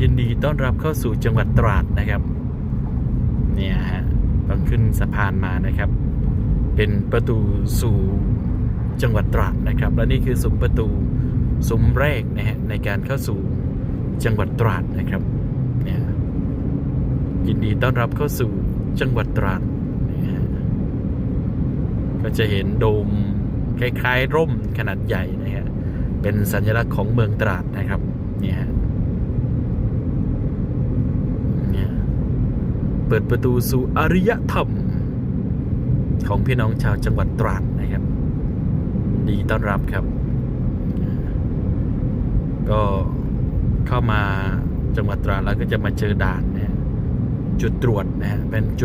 ยินดีต้อนรับเข้าสู่จังหวัดตราดนะครับ เนี่ยฮะต้องขึ้นสะพานมานะครับ เป็นประตูสู่จังหวัดตราดนะครับ และนี่คือซุ้มประตูซุ้มแรกนะฮะในการเข้าสู่จังหวัดตราดนะครับเนี่ยยินดีต้อนรับเข้าสู่จังหวัดตราดเนี่ยฮะก็จะเห็นโดมคล้ายๆ ร่มขนาดใหญ่นะฮะเป็นสัญลักษณ์ของเมืองตราดนะครับนี่ฮะเนี่ย เปิดประตูสู่อารยธรรม ของพี่น้องชาวจังหวัดตราดนะครับ ดีต้อนรับครับ ก็เข้ามาจังหวัดตราดแล้วก็จะมาเจอด่านนะจุดตรวจนะฮะเป็นจุด